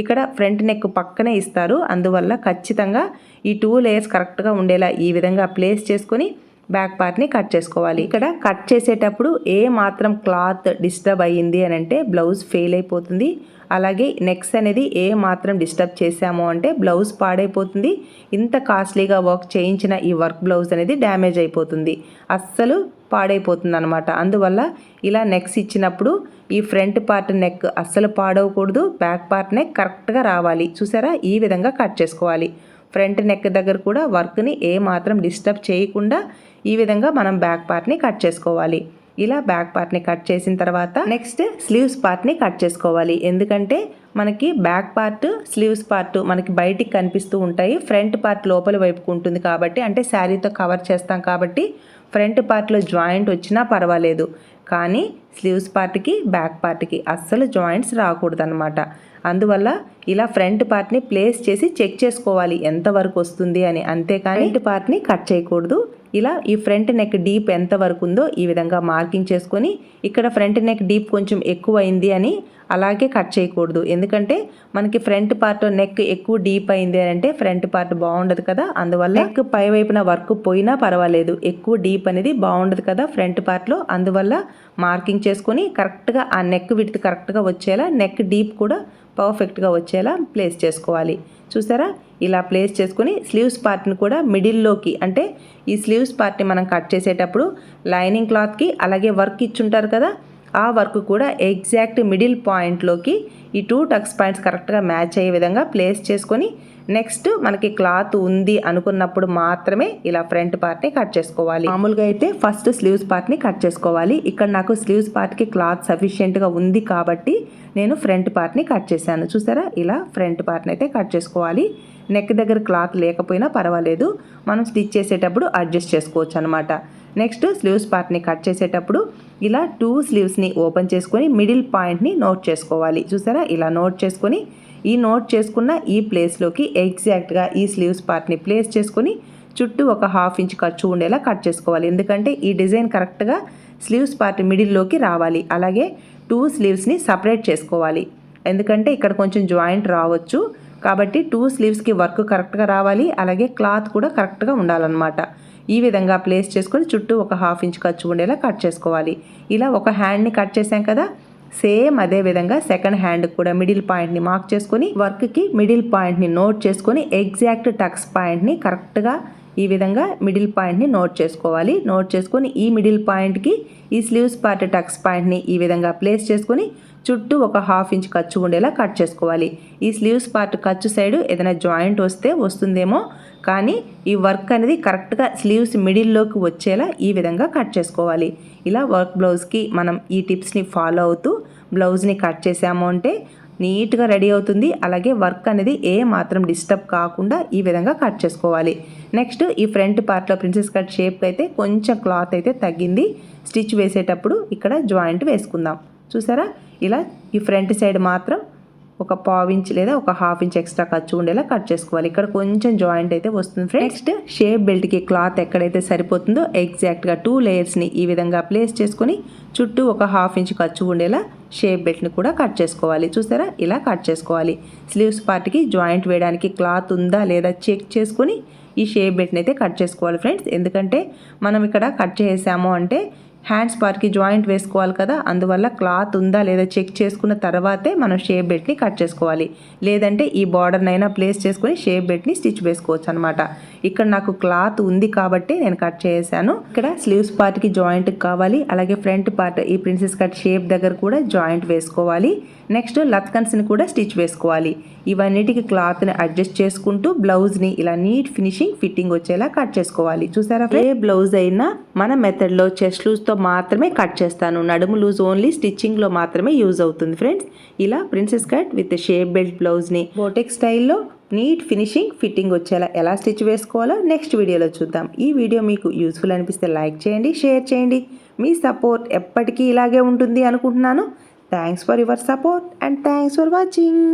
ఇక్కడ ఫ్రంట్ నెక్ పక్కనే ఇస్తారు. అందువల్ల ఖచ్చితంగా ఈ టూ లేయర్స్ కరెక్ట్గా ఉండేలా ఈ విధంగా ప్లేస్ చేసుకొని బ్యాక్ పార్ట్ని కట్ చేసుకోవాలి. ఇక్కడ కట్ చేసేటప్పుడు ఏ మాత్రం క్లాత్ డిస్టర్బ్ అయ్యింది అని అంటే బ్లౌజ్ ఫెయిల్ అయిపోతుంది. అలాగే నెక్స్ అనేది ఏ మాత్రం డిస్టర్బ్ చేసాము అంటే బ్లౌజ్ పాడైపోతుంది. ఇంత కాస్ట్లీగా వర్క్ చేయించిన ఈ వర్క్ బ్లౌజ్ అనేది డ్యామేజ్ అయిపోతుంది. అస్సలు పాడైపోతుంది అనమాట అందువల్ల ఇలా నెక్స్ ఇచ్చినప్పుడు ఈ ఫ్రంట్ పార్ట్ నెక్ అస్సలు పాడవకూడదు. బ్యాక్ పార్ట్ నెక్ కరెక్ట్గా రావాలి. చూసారా? ఈ విధంగా కట్ చేసుకోవాలి. ఫ్రంట్ నెక్ దగ్గర కూడా వర్క్ని ఏ మాత్రం డిస్టర్బ్ చేయకుండా ఈ విధంగా మనం బ్యాక్ పార్ట్ని కట్ చేసుకోవాలి. ఇలా బ్యాక్ పార్ట్ని కట్ చేసిన తర్వాత నెక్స్ట్ స్లీవ్స్ పార్ట్ని కట్ చేసుకోవాలి. ఎందుకంటే మనకి బ్యాక్ పార్ట్ స్లీవ్స్ పార్ట్ మనకి బయటికి కనిపిస్తూ ఉంటాయి. ఫ్రంట్ పార్ట్ లోపల వైపుకు ఉంటుంది కాబట్టి అంటే శారీతో కవర్ చేస్తాం కాబట్టి ఫ్రంట్ పార్ట్లో జాయింట్ వచ్చినా పర్వాలేదు. కానీ స్లీవ్స్ పార్ట్కి బ్యాక్ పార్ట్కి అస్సలు జాయింట్స్ రాకూడదు అనమాట అందువల్ల ఇలా ఫ్రంట్ పార్ట్ని ప్లేస్ చేసి చెక్ చేసుకోవాలి ఎంతవరకు వస్తుంది అని. అంతేకాని ఫ్రంట్ పార్ట్ని కట్ చేయకూడదు. ఇలా ఈ ఫ్రంట్ నెక్ డీప్ ఎంత వరకు ఉందో ఈ విధంగా మార్కింగ్ చేసుకొని ఇక్కడ ఫ్రంట్ నెక్ డీప్ కొంచెం ఎక్కువ అయింది అని అలాగే కట్ చేయకూడదు. ఎందుకంటే మనకి ఫ్రంట్ పార్ట్ నెక్ ఎక్కువ డీప్ అయింది అని అంటే ఫ్రంట్ పార్ట్ బాగుండదు కదా. అందువల్ల నెక్ పై వైపున వర్క్ పోయినా పర్వాలేదు. ఎక్కువ డీప్ అనేది బాగుండదు కదా ఫ్రంట్ పార్ట్లో అందువల్ల మార్కింగ్ చేసుకొని కరెక్ట్గా ఆ నెక్ విడ్త్ కరెక్ట్గా వచ్చేలా నెక్ డీప్ కూడా పర్ఫెక్ట్గా వచ్చేలా ప్లేస్ చేసుకోవాలి. చూసారా? ఇలా ప్లేస్ చేసుకుని స్లీవ్స్ పార్ట్ని కూడా మిడిల్లోకి అంటే ఈ స్లీవ్స్ పార్ట్ని మనం కట్ చేసేటప్పుడు లైనింగ్ క్లాత్కి అలాగే వర్క్ ఇచ్చుంటారు కదా. ఆ వర్క్ కూడా ఎగ్జాక్ట్ మిడిల్ పాయింట్లోకి ఈ two tucks points correct match అయ్యే విధంగా ప్లేస్ చేసుకొని నెక్స్ట్ మనకి క్లాత్ ఉంది అనుకున్నప్పుడు మాత్రమే ఇలా ఫ్రంట్ పార్ట్ని కట్ చేసుకోవాలి. మామూలుగా అయితే ఫస్ట్ స్లీవ్స్ పార్ట్ని కట్ చేసుకోవాలి. ఇక్కడ నాకు స్లీవ్స్ పార్ట్కి క్లాత్ సఫిషియెంట్గా ఉంది కాబట్టి నేను ఫ్రంట్ పార్ట్ని కట్ చేశాను. చూసారా? ఇలా ఫ్రంట్ పార్ట్ని అయితే కట్ చేసుకోవాలి. నెక్ దగ్గర క్లాత్ లేకపోయినా పర్వాలేదు. మనం స్టిచ్ చేసేటప్పుడు అడ్జస్ట్ చేసుకోవచ్చు అనమాట నెక్స్ట్ స్లీవ్స్ పార్ట్ని కట్ చేసేటప్పుడు ఇలా టూ స్లీవ్స్ని ఓపెన్ చేసుకొని మిడిల్ పాయింట్ని నోట్ చేసుకోవాలి. చూసారా? ఇలా నోట్ చేసుకొని ఈ నోట్ చేసుకున్న ఈ ప్లేస్లోకి ఎగ్జాక్ట్గా ఈ స్లీవ్స్ పార్ట్ని ప్లేస్ చేసుకొని చుట్టూ ఒక హాఫ్ ఇంచ్ ఖర్చు ఉండేలా కట్ చేసుకోవాలి. ఎందుకంటే ఈ డిజైన్ కరెక్ట్గా స్లీవ్స్ పార్ట్ మిడిల్లోకి రావాలి. అలాగే టూ స్లీవ్స్ని సపరేట్ చేసుకోవాలి. ఎందుకంటే ఇక్కడ కొంచెం జాయింట్ రావచ్చు. కాబట్టి టూ స్లీవ్స్కి వర్క్ కరెక్ట్గా రావాలి. అలాగే క్లాత్ కూడా కరెక్ట్గా ఉండాలన్నమాట. ఈ విధంగా ప్లేస్ చేసుకొని చుట్టూ ఒక హాఫ్ ఇంచ్ ఖర్చు ఉండేలా కట్ చేసుకోవాలి. ఇలా ఒక హ్యాండ్ని కట్ చేసాం కదా సేమ్ అదే విధంగా సెకండ్ హ్యాండ్ కూడా మిడిల్ పాయింట్ని మార్క్ చేసుకొని వర్క్కి మిడిల్ పాయింట్ని నోట్ చేసుకొని ఎగ్జాక్ట్ టక్స్ పాయింట్ని కరెక్ట్గా ఈ విధంగా మిడిల్ పాయింట్ని నోట్ చేసుకోవాలి. నోట్ చేసుకొని ఈ మిడిల్ పాయింట్కి ఈ స్లీవ్స్ పార్ట్ టక్స్ పాయింట్ని ఈ విధంగా ప్లేస్ చేసుకొని చుట్టూ ఒక హాఫ్ ఇంచ్ ఖర్చు ఉండేలా కట్ చేసుకోవాలి. ఈ స్లీవ్స్ పార్ట్ ఖర్చు సైడ్ ఏదైనా జాయింట్ వస్తే వస్తుందేమో కానీ ఈ వర్క్ అనేది కరెక్ట్గా స్లీవ్స్ మిడిల్లోకి వచ్చేలా ఈ విధంగా కట్ చేసుకోవాలి. ఇలా వర్క్ బ్లౌజ్కి మనం ఈ టిప్స్ని ఫాలో అవుతూ బ్లౌజ్ని కట్ చేసాము అంటే నీట్గా రెడీ అవుతుంది. అలాగే వర్క్ అనేది ఏ మాత్రం డిస్టర్బ్ కాకుండా ఈ విధంగా కట్ చేసుకోవాలి. నెక్స్ట్ ఈ ఫ్రంట్ పార్ట్లో ప్రిన్సెస్ కట్ షేప్ అయితే కొంచెం క్లాత్ అయితే తగ్గింది. స్టిచ్ వేసేటప్పుడు ఇక్కడ జాయింట్ వేసుకుందాం. చూసారా? ఇలా ఈ ఫ్రంట్ సైడ్ మాత్రం ఒక పావు ఇంచ్ లేదా ఒక హాఫ్ ఇంచ్ ఎక్స్ట్రా ఖర్చు ఉండేలా కట్ చేసుకోవాలి. ఇక్కడ కొంచెం జాయింట్ అయితే వస్తుంది ఫ్రెండ్స్. నెక్స్ట్ షేప్ బెల్ట్కి క్లాత్ ఎక్కడైతే సరిపోతుందో ఎగ్జాక్ట్గా టూ లేయర్స్ని ఈ విధంగా ప్లేస్ చేసుకొని చుట్టూ ఒక హాఫ్ ఇంచ్ ఖర్చు ఉండేలా షేప్ బెల్ట్ని కూడా కట్ చేసుకోవాలి. చూసారా? ఇలా కట్ చేసుకోవాలి. స్లీవ్స్ పార్ట్కి జాయింట్ వేయడానికి క్లాత్ ఉందా లేదా చెక్ చేసుకొని ఈ షేప్ బెల్ట్ని అయితే కట్ చేసుకోవాలి ఫ్రెండ్స్. ఎందుకంటే మనం ఇక్కడ కట్ చేసాము అంటే హ్యాండ్స్ పార్ట్కి జాయింట్ వేసుకోవాలి కదా అందువల్ల క్లాత్ ఉందా లేదా చెక్ చేసుకున్న తర్వాతే మనం షేప్ బెట్ని కట్ చేసుకోవాలి. లేదంటే ఈ బార్డర్నైనా ప్లేస్ చేసుకొని షేప్ బెట్ని స్టిచ్ వేసుకోవచ్చు అనమాట ఇక్కడ నాకు క్లాత్ ఉంది కాబట్టి నేను కట్ చేశాను. ఇక్కడ స్లీవ్స్ పార్ట్కి జాయింట్ కావాలి. అలాగే ఫ్రంట్ పార్ట్ ఈ ప్రిన్సెస్ కట్ షేప్ దగ్గర కూడా జాయింట్ వేసుకోవాలి. నెక్స్ట్ లత్కన్స్ని కూడా స్టిచ్ వేసుకోవాలి. ఇవన్నిటికి క్లాత్ని అడ్జస్ట్ చేసుకుంటూ బ్లౌజ్ని ఇలా నీట్ ఫినిషింగ్ ఫిట్టింగ్ వచ్చేలా కట్ చేసుకోవాలి. చూసారా ఏ బ్లౌజ్ అయినా మన మెథడ్లో చెస్ట్ లూజ్తో మాత్రమే కట్ చేస్తాను. నడుము లూజ్ ఓన్లీ స్టిచ్చింగ్లో మాత్రమే యూజ్ అవుతుంది ఫ్రెండ్స్ ఇలా princess cut with shape belt బ్లౌజ్ని బోటెక్ స్టైల్లో నీట్ ఫినిషింగ్ ఫిట్టింగ్ వచ్చేలా ఎలా స్టిచ్ వేసుకోవాలో నెక్స్ట్ వీడియోలో చూద్దాం. ఈ వీడియో మీకు యూస్ఫుల్ అనిపిస్తే లైక్ చేయండి షేర్ చేయండి. మీ సపోర్ట్ ఎప్పటికీ ఇలాగే ఉంటుంది అనుకుంటున్నాను. Thanks for your support and thanks for watching